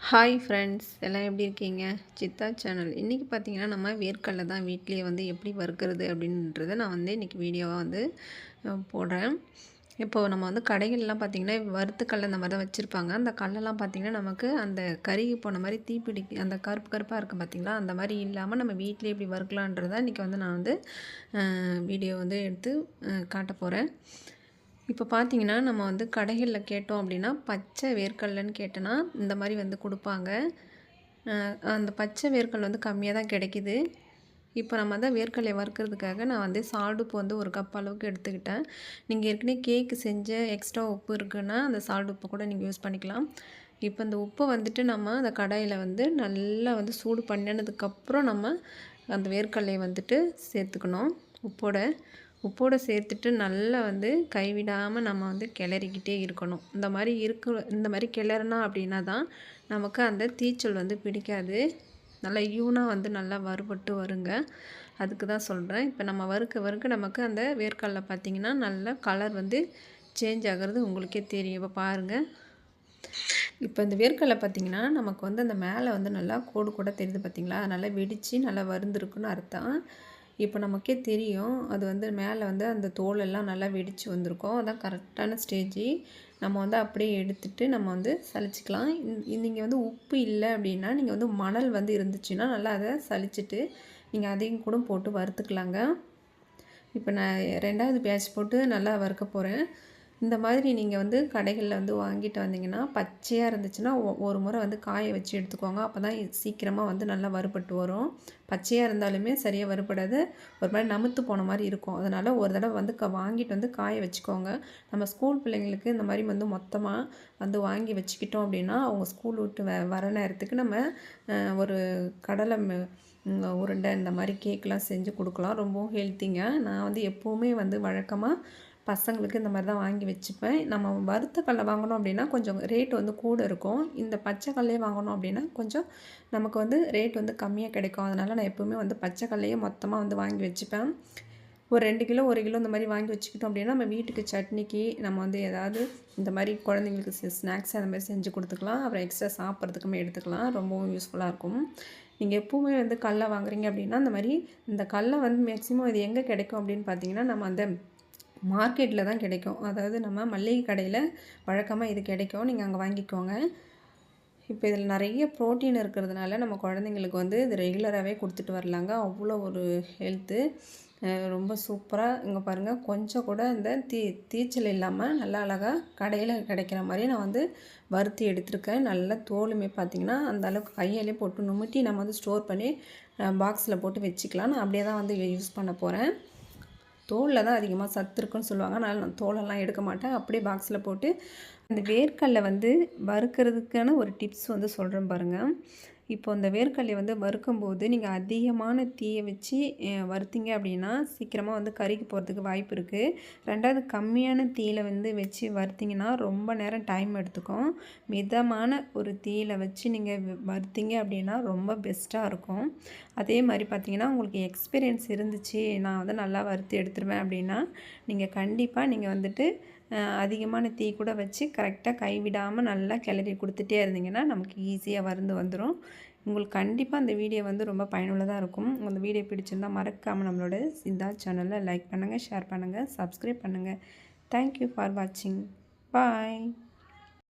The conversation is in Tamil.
ஹாய் ஃப்ரெண்ட்ஸ் எல்லாம் எப்படி இருக்கீங்க? சித்தா சேனல் இன்றைக்கி பார்த்தீங்கன்னா நம்ம வேர்க்கடலை தான் வீட்லேயே வந்து எப்படி வறுக்கிறது அப்படின்றத நான் வந்து இன்றைக்கி வீடியோவாக வந்து போடுறேன். இப்போது நம்ம வந்து கடைகள்லாம் பார்த்திங்கன்னா வறுத்துக்கல்ல இந்த மாதிரி தான் வச்சுருப்பாங்க. அந்த கல்லெல்லாம் பார்த்திங்கன்னா நமக்கு அந்த கருகி போன மாதிரி தீப்பிடி அந்த கருப்பு கருப்பாக இருக்கும் பார்த்திங்களா அந்த மாதிரி இல்லாமல் நம்ம வீட்டிலே எப்படி வறுக்கலான்றதை இன்றைக்கி வந்து நான் வந்து வீடியோ வந்து எடுத்து காட்ட போகிறேன் இப்போ பார்த்தீங்கன்னா நம்ம வந்து கடைகளில் கேட்டோம் அப்படின்னா பச்சை வேர்க்கடலைன்னு கேட்டோன்னா இந்த மாதிரி வந்து கொடுப்பாங்க. அந்த பச்சை வேர்க்கல் வந்து கம்மியாக தான் கிடைக்கிது. இப்போ நம்ம தான் வேர்க்கடலை வறுக்கிறதுக்காக நான் வந்து சால்டுப்பு வந்து ஒரு கப் அளவுக்கு எடுத்துக்கிட்டேன். நீங்கள் ஏற்கனவே கேக்கு செஞ்ச எக்ஸ்ட்ரா உப்பு இருக்குன்னா அந்த சால்டு உப்பை கூட நீங்கள் யூஸ் பண்ணிக்கலாம். இப்போ இந்த உப்பை வந்துட்டு நம்ம அந்த கடாயில் வந்து நல்லா வந்து சூடு பண்ணினதுக்கப்புறம் நம்ம அந்த வேர்க்கடலையை வந்துட்டு சேர்த்துக்கணும் உப்போட. உப்போடு சேர்த்துட்டு நல்லா வந்து கைவிடாமல் நம்ம வந்து கிளறிக்கிட்டே இருக்கணும். இந்த மாதிரி இருக்க இந்த மாதிரி கிளறினா அப்படின்னா தான் நமக்கு அந்த தீச்சல் வந்து பிடிக்காது. நல்லா ஈவனாக வந்து நல்லா வறுபட்டு வருங்க. அதுக்கு தான் சொல்கிறேன் இப்போ நம்ம வறுக்க வறுக்க நமக்கு அந்த வேர்க்கடலை பார்த்திங்கன்னா நல்லா கலர் வந்து சேஞ்ச் ஆகிறது உங்களுக்கே தெரியும். இப்போ பாருங்கள் இப்போ இந்த வேர்க்கடலை பார்த்திங்கன்னா நமக்கு வந்து அந்த மேலே வந்து நல்லா கோடு கூட தெரியுது பார்த்திங்களா நல்லா வெடித்து நல்லா வருந்துருக்குன்னு அர்த்தம். இப்போ நமக்கே தெரியும் அது வந்து மேலே வந்து அந்த தோலெல்லாம் நல்லா வெடித்து வந்திருக்கும். அதான் கரெக்டான ஸ்டேஜி. நம்ம வந்து அப்படியே எடுத்துட்டு நம்ம வந்து சளிச்சிக்கலாம் நீங்கள் வந்து உப்பு இல்லை அப்படின்னா நீங்கள் வந்து மணல் வந்து இருந்துச்சுன்னா நல்லா அதை சளிச்சிட்டு நீங்கள் அதையும் கூட போட்டு வறுத்துக்கலாங்க. இப்போ நான் ரெண்டாவது பேட்ச் போட்டு நல்லா வறுக்க போகிறேன் இந்த மாதிரி நீங்கள் வந்து கடைகளில் வந்து வாங்கிட்டு வந்தீங்கன்னா பச்சையாக இருந்துச்சுன்னா ஒரு முறை வந்து காய வச்சு எடுத்துக்கோங்க. அப்போ தான் சீக்கிரமாக வந்து நல்லா வறுபட்டு வரும். பச்சையாக இருந்தாலுமே சரியாக வறுபடாது. ஒரு மாதிரி நமுத்து போன மாதிரி இருக்கும். அதனால் ஒரு தடவை வந்து க வாங்கிட்டு வந்து காய வச்சுக்கோங்க. நம்ம ஸ்கூல் பிள்ளைங்களுக்கு இந்த மாதிரி வந்து மொத்தமாக வந்து வாங்கி வச்சுக்கிட்டோம் அப்படின்னா அவங்க ஸ்கூல் விட்டு வ வர நேரத்துக்கு நம்ம ஒரு கடலை உருண்டை இந்த மாதிரி கேக்கெலாம் செஞ்சு கொடுக்கலாம். ரொம்பவும் ஹெல்த்திங்க நான் வந்து எப்போவுமே வந்து வழக்கமாக பசங்களுக்கு இந்த மாதிரி தான் வாங்கி வச்சுப்பேன். நம்ம வறுத்த கடலை வாங்கணும் அப்படின்னா கொஞ்சம் ரேட் வந்து கூட இருக்கும். இந்த பச்சை கடலையே வாங்கணும் அப்படின்னா கொஞ்சம் நமக்கு வந்து ரேட் வந்து கம்மியாக கிடைக்கும். அதனால் நான் எப்போவுமே வந்து பச்சை கடலையே மொத்தமாக வந்து வாங்கி வச்சுப்பேன். ஒரு ரெண்டு கிலோ ஒரு கிலோ இந்த மாதிரி வாங்கி வச்சுக்கிட்டோம் அப்படின்னா நம்ம வீட்டுக்கு சட்னிக்கு நம்ம வந்து ஏதாவது இந்த மாதிரி குழந்தைங்களுக்கு ஸ்நாக்ஸ் அந்த மாதிரி செஞ்சு கொடுத்துக்கலாம். அப்புறம் எக்ஸ்ட்ரா சாப்பிட்றதுக்குமே எடுத்துக்கலாம். ரொம்பவும் யூஸ்ஃபுல்லாக இருக்கும். நீங்கள் எப்போவுமே வந்து கல்லை வாங்குறீங்க அப்படின்னா இந்த மாதிரி இந்த கடலை வந்து மேக்ஸிமம் இது எங்கே கிடைக்கும் அப்படின்னு பார்த்தீங்கன்னா நம்ம அந்த மார்க்கெட்டில் தான் கிடைக்கும். அதாவது நம்ம மல்லிகை கடையில் வழக்கமாக இது கிடைக்கும். நீங்கள் அங்கே வாங்கிக்கோங்க. இப்போ இதில் நிறைய ப்ரோட்டீன் இருக்கிறதுனால நம்ம குழந்தைங்களுக்கு வந்து இது ரெகுலராகவே கொடுத்துட்டு வரலாங்க. அவ்வளோ ஒரு ஹெல்த்து. ரொம்ப சூப்பராக இங்கே பாருங்கள் கொஞ்சம் கூட இந்த தீ தீச்சல் இல்லாமல் நல்லா அழகாக கடையில் கிடைக்கிற மாதிரி நான் வந்து வறுத்தி எடுத்திருக்கேன். நல்லா தோலுமே பார்த்திங்கன்னா அந்த அளவுக்கு கையாலே போட்டு நுமிட்டி நம்ம வந்து ஸ்டோர் பண்ணி பாக்ஸில் போட்டு வச்சுக்கலாம். நான் அப்படியே தான் வந்து யூஸ் பண்ண போகிறேன் தோலில் தான் அதிகமாக சத்து இருக்குன்னு சொல்லுவாங்க. அதனால் நான் தோலெல்லாம் எடுக்க மாட்டேன். அப்படியே பாக்ஸில் போட்டு அந்த வேர்க்கடலை வந்து வறுக்கிறதுக்கான ஒரு டிப்ஸ் வந்து சொல்கிறேன் பாருங்கள் இப்போ இந்த வேர்க்கடலை வந்து வறுக்கும்போது நீங்கள் அதிகமான தீயை வச்சு வறுத்தீங்க அப்படின்னா சீக்கிரமாக வந்து கறிக்கு போகிறதுக்கு வாய்ப்பு இருக்குது ரெண்டாவது கம்மியான தீயில் வந்து வச்சு வறுத்திங்கன்னா ரொம்ப நேரம் டைம் எடுத்துக்கும். மிதமான ஒரு தீயில் வச்சு நீங்கள் வறுத்தீங்க அப்படின்னா ரொம்ப பெஸ்ட்டாக இருக்கும். அதே மாதிரி பார்த்திங்கன்னா உங்களுக்கு எக்ஸ்பீரியன்ஸ் இருந்துச்சு நான் வந்து நல்லா வறுத்து எடுத்துருவேன் அப்படின்னா நீங்கள் கண்டிப்பாக நீங்கள் வந்துட்டு அதிகமான தீ கூட வச்சு கரெக்டாக கைவிடாமல் நல்லா கிளறி கொடுத்துட்டே இருந்தீங்கன்னா நமக்கு ஈஸியாக வருந்து வந்துடும் உங்களுக்கு கண்டிப்பாக அந்த வீடியோ வந்து ரொம்ப பயனுள்ளதாக இருக்கும். அந்த வீடியோ பிடிச்சிருந்தால் மறக்காமல் நம்மளோட சிந்தா சேனலில் லைக் பண்ணுங்கள் ஷேர் பண்ணுங்கள் சப்ஸ்கிரைப் பண்ணுங்கள் தேங்க்யூ ஃபார் வாட்சிங் பாய்